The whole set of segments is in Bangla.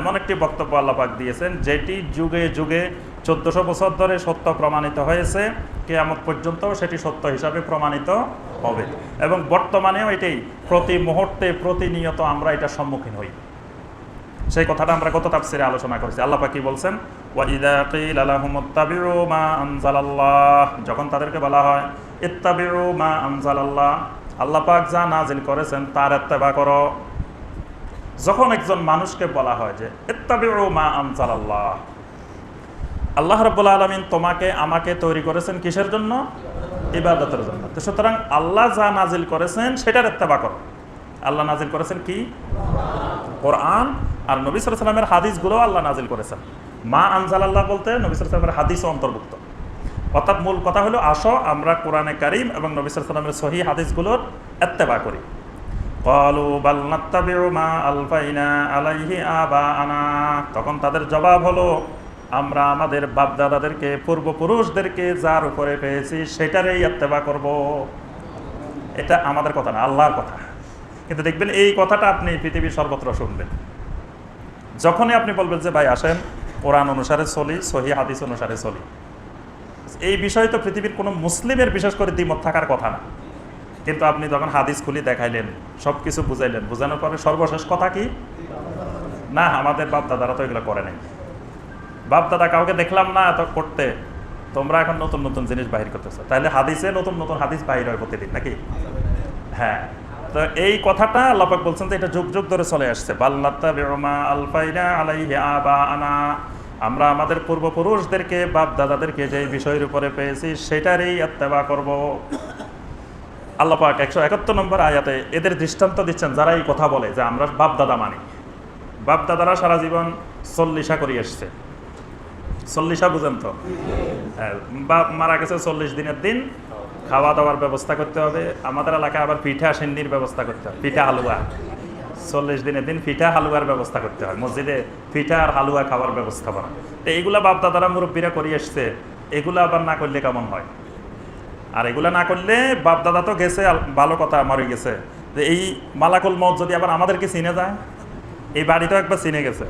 এমন একটি বক্তব্য আল্লাপাক দিয়েছেন, যেটি যুগে যুগে চোদ্দশো বছর ধরে সত্য প্রমাণিত হয়েছে। কেয়ামত পর্যন্ত সেটি সত্য হিসাবে প্রমাণিত হবে। এবং বর্তমানেও এটাই প্রতি মুহূর্তে প্রতিনিয়ত আমরা এটার সম্মুখীন হই। সেই কথাটা আমরা গত তাফসিরে আলোচনা করেছি। আল্লাহ পাক কি বলছেন? যখন তাদেরকে বলা হয়, ইত্তাবিউ মা আনজালাল্লাহ। আল্লাহ পাক যা নাজিল করেছেন, তার এত্তেবা করো। যখন একজন মানুষকে বলা হয় যে মা আনজালাল্লাহ আল্লাহ। রাব্বুল আলামিন তোমাকে, আমাকে তৈরি করেছেন কিসের জন্য? ইবাদতের জন্য। তো সুতরাং আল্লাহ যা নাজিল করেছেন, সেটার ইত্তেবা করো। আল্লাহ নাজিল করেছেন কি? কোরআন আর নবী সাল্লামের হাদিসগুলো আল্লাহ নাজিল করেছেন। মা আনজাল আল্লাহ বলতে নবী সাল্লামের হাদিসও অন্তর্ভুক্ত। অর্থাৎ মূল কথা হলো, আসো, আমরা কোরআনে কারিম এবং নবী সাল্লামের সহি হাদিসগুলোর এত্তেবা করি। কলু বাল্লাত্তাবিউমা আলফাইনা আলাইহি আবা আনা তখন তাদের জবাব হলো, আমরা আমাদের বাপদাদাদেরকে, পূর্বপুরুষদেরকে যার উপরে পেয়েছি, সেটারই আত্মেবা করব। এটা আমাদের কথা না, আল্লাহর কথা। কিন্তু দেখবেন, এই কথাটা আপনি পৃথিবীর সর্বত্র শুনবেন। যখনই আপনি বলবেন যে, ভাই, আসেন, কোরআন অনুসারে চলি, সহি হাদিস অনুসারে চলি। এই বিষয় তো পৃথিবীর কোনো মুসলিমের বিশেষ করে দ্বিমত থাকার কথা না। কিন্তু আপনি যখন হাদিস খুলি দেখাইলেন সব কিছু বুঝাইলেন। বোঝানোর পরে সর্বশেষ কথা কি? না, আমাদের বাপদাদারা তো এগুলো করে নাই। বাপদাদা কাউকে দেখলাম না তো করতে। তোমরা এখন নতুন নতুন জিনিস বাহির করতেছো। তাহলে হাদিসে নতুন নতুন হাদিস বাহির হয় প্রতিদিন নাকি? হ্যাঁ। তো এই কথাটা আল্লাপাক বলছেন যে এটা যুগ যুগ ধরে চলে আসছে। বাল্লাত্তা আনা আমরা আমাদের পূর্বপুরুষদেরকে বাপ দাদাদেরকে যে বিষয়ের উপরে পেয়েছি, সেটারই আত্মেবা করব। আল্লাপাক একশো একাত্তর নম্বর আয়াতে এদের দৃষ্টান্ত দিচ্ছেন যারা এই কথা বলে যে আমরা বাপ দাদা মানি। বাপ দাদারা সারা জীবন চল্লিশা করে এসছে। চল্লিশা বুঝেন তো? হ্যাঁ, বাপ মারা গেছে চল্লিশ দিনের দিন খাওয়া দাওয়ার ব্যবস্থা করতে হবে। আমাদের এলাকায় আবার পিঠা সিন্নির ব্যবস্থা করতে হবে পিঠা হালুয়া। চল্লিশ দিনের দিন পিঠা হালুয়ার ব্যবস্থা করতে হয় মসজিদে পিঠা আর হালুয়া খাওয়ার ব্যবস্থা করা। তো এইগুলা বাপ দাদারা মুরব্বীরা করে এসছে এগুলো আবার না করলে কেমন হয়? আর এগুলা না করলে বাপ দাদা তো গেছে ভালো কথা, মরে গেছে। যে এই মালাকুল মত যদি আবার আমাদেরকে চিনে যায়, এই বাড়ি তো একবার চিনে গেছে।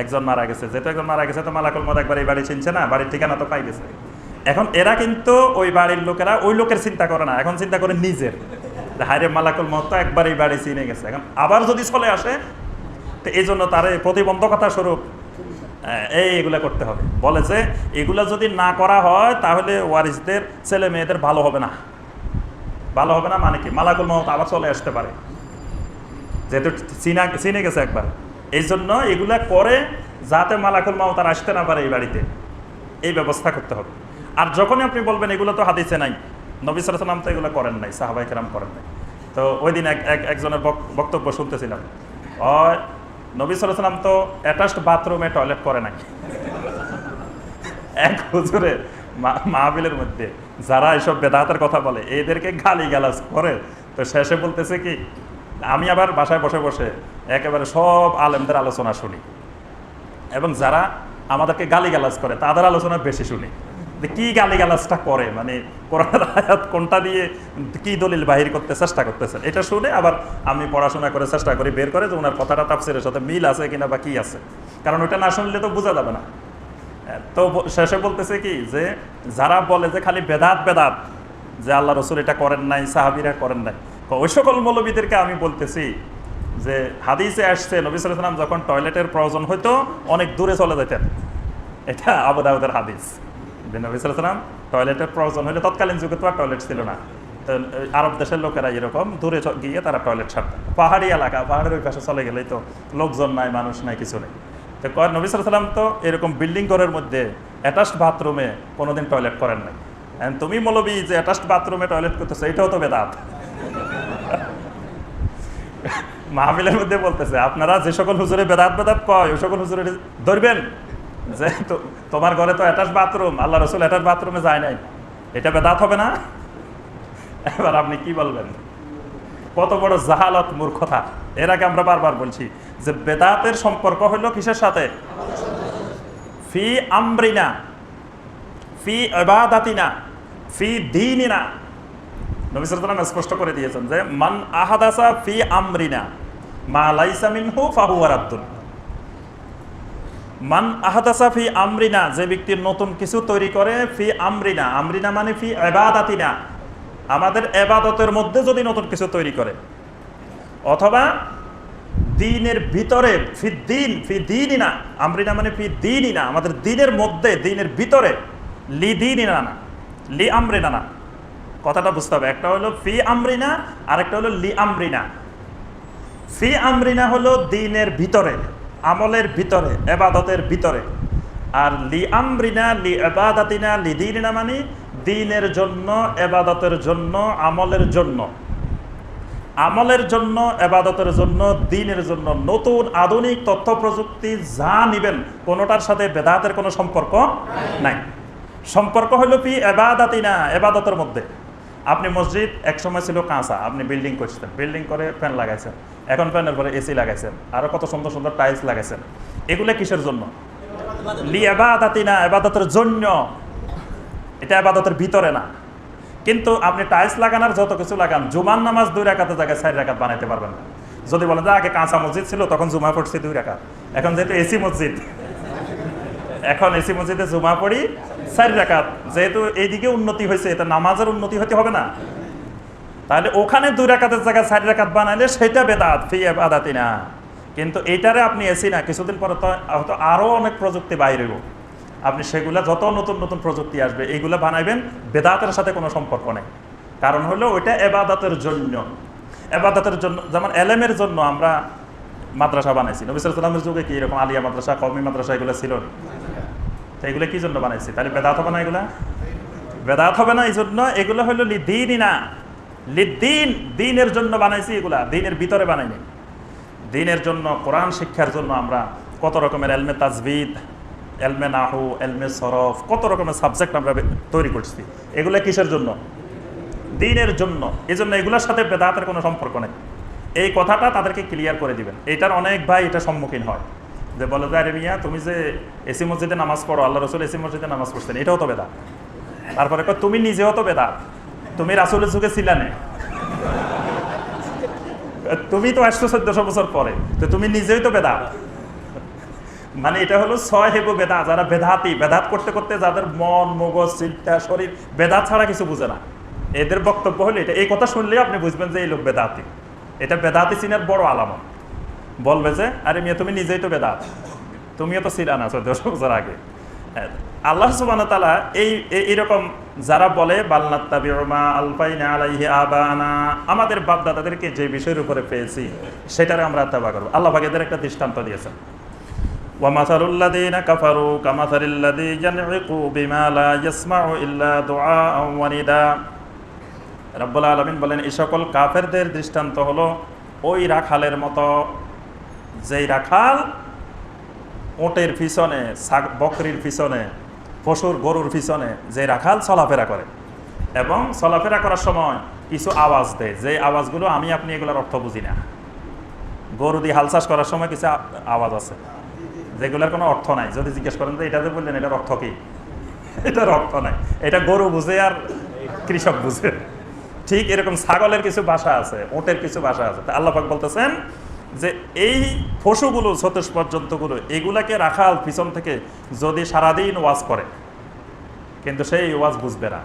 একজন মারা গেছে, যেহেতু একজন মারা গেছে, তো মালাকুল মত একবার এই বাড়ি চিনছে না, বাড়ির ঠিকানা তো পাই গেছে। এখন এরা কিন্তু ওই বাড়ির লোকেরা ওই লোকের চিন্তা করে না, এখন চিন্তা করে নিজের। যে হায়রে মালাকুল মত তো একবার এই বাড়ি চিনে গেছে। এখন আবার যদি চলে আসে, তো এই জন্য তার প্রতিবন্ধকতা স্বরূপ আহ, এই এগুলা করতে হবে। বলে যে এগুলা যদি না করা হয় তাহলে ওয়ারিসদের ছেলে মেয়েদের ভালো হবে না। ভালো হবে না মানে কি? মালাকুল মত আবার চলে আসতে পারে। যেহেতু চিনা চিনে গেছে একবার। এই জন্য এগুলা করে যাতে মালাকুল মাও তার আসতে না পারে এই বাড়িতে। এই ব্যবস্থা করতে হবে। আর যখনই আপনি বলবেন এগুলো তো হাদিসে নাই। নবী সালাম তো এগুলো করেন নাই সাহাবাই কেরাম করেন নাই। তো ওই দিন এক এক- একজনের বক্তব্য শুনতেছিলাম। নবী সালাম তো অ্যাটাচড বাথরুমে টয়লেট করে নাই। এক হুজুরে মাহবিলের মধ্যে যারা এসব বেদাতের কথা বলে, এদেরকে গালি গালাজ করে। তো শেষে বলতেছে কি, আমি আবার বাসায় বসে বসে একেবারে সব আলেমদের আলোচনা শুনি। এবং যারা আমাদেরকে গালি গালাজ করে, তাদের আলোচনা বেশি শুনি। কি গালি গালাজটা করে? মানে কোরআনের আয়াত কোনটা দিয়ে কি দলিল বাহির করতে চেষ্টা করতেছেন? এটা শুনে আবার আমি পড়াশোনা করে চেষ্টা করি, বের করে যে ওনার কথাটা তাফসিরের সাথে মিল আছে কিনা বা কি আছে। কারণ ওটা না শুনলে তো বোঝা যাবে না। তো শেষে বলতেছে কি যে, যারা বলে যে খালি বেদাত বেদাত, যে আল্লাহ রসুল এটা করেন নাই, সাহাবিরা করেন নাই। ওই সকল মৌলবীদেরকে আমি বলতেছি যে, হাদিসে আসছে, নবী সালাম যখন টয়লেটের প্রয়োজন হইতো, অনেক দূরে চলে যেতেন। এটা আবু হাদিস। নবী টয়লেটের প্রয়োজন হলে তৎকালীন যুগে তো আর টয়লেট ছিল না। আরব দেশের লোকেরা এরকম দূরে গিয়ে তারা টয়লেট ছাড়তেন পাহাড়ি এলাকা, পাহাড়ের ওই পাশে চলে গেলেই তো লোকজন নাই, মানুষ নাই, কিছু নেই। তো কয় নবী সালাম তো এরকম বিল্ডিং ঘরের মধ্যে অ্যাটাচড বাথরুমে কোনোদিন টয়লেট করেন নাই। তুমি মৌলবী যে অ্যাটাচড বাথরুমে টয়লেট করতেছো, এটাও তো বেদাত। মাহফিলের মধ্যে বলতেছে, আপনারা যে সকল হুজুরে বেদাত বেদাত কয়, ওই সকল হুজুরে ধরবেন। যে তোমার ঘরে তো অ্যাটাচ বাথরুম আল্লাহ রসুল অ্যাটাচ বাথরুমে যায় নাই। এটা বেদাত হবে না? এবার আপনি কি বলবেন? কত বড় জাহালত মূর্খতা। এর আগে আমরা বারবার বলছি যে বেদাতের সম্পর্ক হইল কিসের সাথে? ফি আমরিনা, ফি এবাদাতিনা ফি দিনিনা। নবী সাল্লাল্লাহু স্পষ্ট করে দিয়েছেন যে, মান আহাদাসা ফি আমরিনা, মা লাইসা মিনহু ফাহুয়া রাদ্দুন। মান আহাদাসা ফি আমরিনা, যে ব্যক্তির নতুন কিছু তৈরি করে, ফি আমরিনা। আমরিনা মানে ফি এবাদাতিনা। আমাদের এবাদতের মধ্যে যদি নতুন কিছু তৈরি করে। অথবা দিনের ভিতরে ফি দিন, ফি দিনই না আমরিনা মানে ফি দিনই না আমাদের দিনের মধ্যে, দিনের ভিতরে, লি দিনই না না, লি আমরিনা না। কথাটা বুঝতে হবে। একটা হলো ফি আমরিনা, আরেকটা হলো লি আমরিনা। ফি আমরিনা হলো দিনের ভিতরে। আমলের ভিতরে, এবাদতের ভিতরে। আর লি আমরিনা লি এবাদাতিনা লি দিনা মানে দিনের জন্য, এবাদতের জন্য, আমলের জন্য। আমলের জন্য, এবাদতের জন্য, দিনের জন্য। নতুন আধুনিক তথ্য প্রযুক্তি যা নিবেন, কোনোটার সাথে বেদাতের কোনো সম্পর্ক নাই। সম্পর্ক হলো কি? এবাদাতিনা, এবাদতের মধ্যে। আপনি মসজিদ এক সময় ছিল কাঁচা, আপনি বিল্ডিং করছেন বিল্ডিং করে ফ্যান লাগাইছেন। এখন ফ্যানের পরে এসি লাগাইছেন। আরও কত সুন্দর সুন্দর টাইলস লাগাইছেন। এগুলো কিসের জন্য? লি এবাদাতি না এবাদতের জন্য। এটা আবাদতের ভিতরে না। কিন্তু আপনি টাইলস লাগান আর যত কিছু লাগান, জুমার নামাজ দুই রাকাতের জায়গায় চার রাকাত বানাইতে পারবেন না। যদি বলেন যে আগে কাঁচা মসজিদ ছিল, তখন জুমা পড়ছি দুই রাকাত। এখন যেহেতু এসি মসজিদ এখন এসি মসজিদে জুমা পড়ি চার রাকাত। যেহেতু এইদিকে উন্নতি হয়েছে, এটা নামাজের উন্নতি হতে হবে না। তাহলে ওখানে দুই রাকাতের জায়গায় চার রাকাত বানাইলে সেটা বেদাত, ফি আদাতি না কিন্তু এইটারে আপনি এসি না, কিছুদিন পরে তো হয়তো আরও অনেক প্রযুক্তি বাইরে হইব। আপনি সেগুলা যত নতুন নতুন প্রযুক্তি আসবে, এইগুলা বানাইবেন, বেদাতের সাথে কোনো সম্পর্ক নেই। কারণ হলো ওইটা এবাদাতের জন্য। এবাদাতের জন্য, যেমন এলেমের জন্য আমরা মাদ্রাসা বানাইছি। নবী সালামের যুগে কি এরকম আলিয়া মাদ্রাসা কমি মাদ্রাসা এগুলো ছিল না। তো এগুলো কি জন্য বানাইছি? তাহলে বেদাত হবে না এগুলা? বেদাত হবে না এই জন্য এগুলো হলো লিদিনই না। লিদ্দিন দিনের জন্য বানাইছি এগুলা, দিনের ভিতরে বানাইনি দিনের জন্য, কোরআন শিক্ষার জন্য আমরা কত রকমের এলমে তাজবিদ, এলমে নাহু, এলমে সরফ, কত রকমের সাবজেক্ট আমরা তৈরি করছি। এগুলো কিসের জন্য? দিনের জন্য। এই জন্য এগুলোর সাথে বেদাতের কোনো সম্পর্ক নেই। এই কথাটা তাদেরকে ক্লিয়ার করে দিবেন। এটার অনেক ভাই এটা সম্মুখীন হয়। যে বলে যে, আরে মিয়া, তুমি যে এসি মসজিদে নামাজ পড়ো, আল্লাহ রসুল এসি মসজিদে নামাজ পড়ছেন, এটাও তো বেদাত। তারপরে তুমি নিজেও তো বেদাত। তুমি রাসুলের যুগে ছিলানে তুমি তো আসছো চোদ্দশো বছর পরে, তো তুমি নিজেই তো বেদাত। মানে এটা হলো ছয় হেবু বেদা যারা বেদাতি, বেদাত করতে করতে যাদের মন, মগজ, চিন্তা, শরীর, বেদাত ছাড়া কিছু বুঝে না। এদের বক্তব্য হলো এটা। এই কথা শুনলে আপনি বুঝবেন যে এই লোক বেদাতি। এটা বেদাতি চিনার বড় আলামত। বলবে যে আরে মিয়া তুমি নিজেই তো বেদাত তুমিও তো ছিলা না চোদ্দশো বছর আগে হ্যাঁ, আল্লাহ সুবান তালা এই এই- এইরকম যারা বলে বাল্লাত্তাবিমা আলপাইনা আলাইহি আবানা আমাদের বাপ দাদাদেরকে যে বিষয়ের উপরে পেয়েছি সেটারে আমরা আত্মাবা করবো আল্লাহ পাক এদের একটা দৃষ্টান্ত দিয়েছেন ومثل الذين كفروا كمثل الذي ينعق بما لا يسمع إلا دعاء ونداء রব্বুল আলমিন বলেন এই সকল কাফেরদের দৃষ্টান্ত হলো ওই রাখালের মতো যেই রাখাল ওটের পিছনে বকরির পিছনে, পশুর গরুর পিছনে যে রাখাল চলাফেরা করে এবং চলাফেরা করার সময় কিছু আওয়াজ দেয়। যে আওয়াজগুলো আমি, আপনি এগুলোর অর্থ বুঝি না। গরু দিয়ে হাল চাষ করার সময় কিছু আওয়াজ আছে। যেগুলোর কোনো অর্থ নাই। যদি জিজ্ঞেস করেন যে, এটা যে বললেন, এটার অর্থ কি? এটার অর্থ নাই। এটা গরু বুঝে আর কৃষক বুঝে। ঠিক এরকম ছাগলের কিছু ভাষা আছে ওটের কিছু ভাষা আছে। তা আল্লাহাক বলতেছেন যে এই পশুগুলো চতুষ্পদ জন্তুগুলো এগুলাকে রাখাল পিছন থেকে যদি সারাদিন ওয়াজ করে, কিন্তু সেই ওয়াজ বুঝবে না।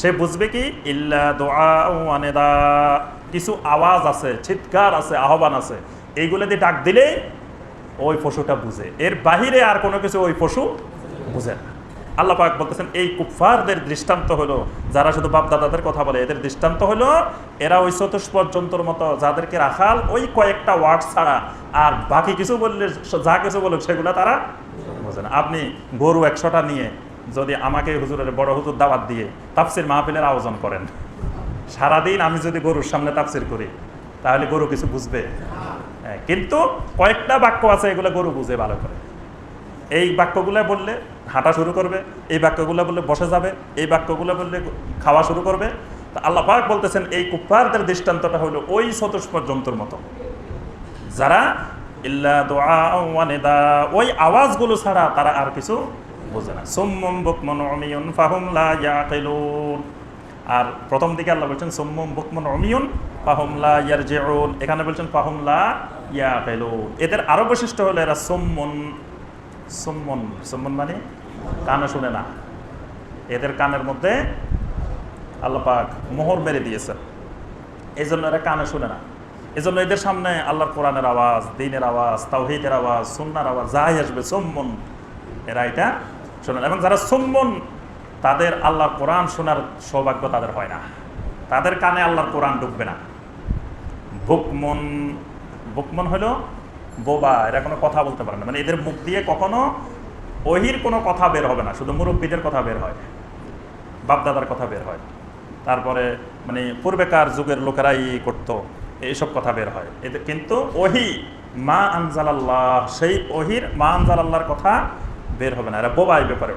সে বুঝবে কি? ইল্লা দোয়া কিছু আওয়াজ আছে চিৎকার আছে, আহ্বান আছে। এইগুলো দিয়ে ডাক দিলে ওই পশুটা বুঝে। এর বাহিরে আর কোনো কিছু ওই পশু বুঝে না। আল্লাহ পাক বলতেছেন এই কুফারদের দৃষ্টান্ত হলো যারা শুধু বাপ দাদাদের কথা বলে এদের দৃষ্টান্ত হলো এরা ওই চতুষ্পদ জন্তুর মতো যাদেরকে রাখাল ওই কয়েকটা ওয়ার্ড ছাড়া আর বাকি কিছু বললে যা কিছু বলুক সেগুলো তারা বোঝে না। আপনি গরু একশোটা নিয়ে যদি আমাকে হুজুরের বড় হুজুর দাওয়াত দিয়ে তাফসির মাহফিলের আয়োজন করেন সারাদিন আমি যদি গরুর সামনে তাফসির করি তাহলে গরু কিছু বুঝবে? হ্যাঁ, কিন্তু কয়েকটা বাক্য আছে এগুলো গরু বুঝে ভালো করে। এই বাক্যগুলো বললে হাঁটা শুরু করবে, এই বাক্যগুলো বললে বসে যাবে, এই বাক্যগুলো বললে খাওয়া শুরু করবে। তা আল্লাহ পাক বলতেছেন, এই কুফারদের দৃষ্টান্তটা হলো ওই চতুষ্পদ জন্তুর মতো। যারা ইল্লা দোয়া ওই আওয়াজগুলো ছাড়া তারা আর কিছু বোঝে না। সুম্মম বুকমন অমিয়ন ফাহুম লা ইয়াকিলুন। আর প্রথম দিকে আল্লাহ বলছেন, সুম্মম বুকমন অমিয়ন ফাহুম লা ইয়ারজিউন। এখানে বলছেন, ফাহুম লা ইয়াকিলুন। এদের আরও বৈশিষ্ট্য হলো এরা সুম্মন সুম্মন সুম্মন মানে কানে শুনে না। এদের কানের মধ্যে আল্লাহ পাক মোহর মেরে দিয়েছেন। এই জন্য এরা কানে শুনে না। এই জন্য এদের সামনে আল্লাহর কোরআনের আওয়াজ, দিনের আওয়াজ, তাওহিদের আওয়াজ, সুন্নার আওয়াজ, যাই আসবে, সোম্মন। এরা এটা শোনেন এবং যারা সোম্মন, তাদের আল্লাহর কোরআন শোনার সৌভাগ্য তাদের হয় না। তাদের কানে আল্লাহর কোরআন ঢুকবে না। বুকমন বুকমন হলো বোবা এরা কোনো কথা বলতে পারে না। মানে এদের মুখ দিয়ে কখনো ওহির কোনো কথা বের হবে না। শুধু মুরব্বীদের কথা বের হয়, বাপদাদার কথা বের হয়। তারপরে মানে পূর্বেকার যুগের লোকেরাই করতো, এইসব কথা বের হয়। এদের কিন্তু ওহি, মা আনজালাল্লাহ, সেই ওহির মা আনজালাল্লাহর কথা বের হবে না। এরা বোবা এই ব্যাপারে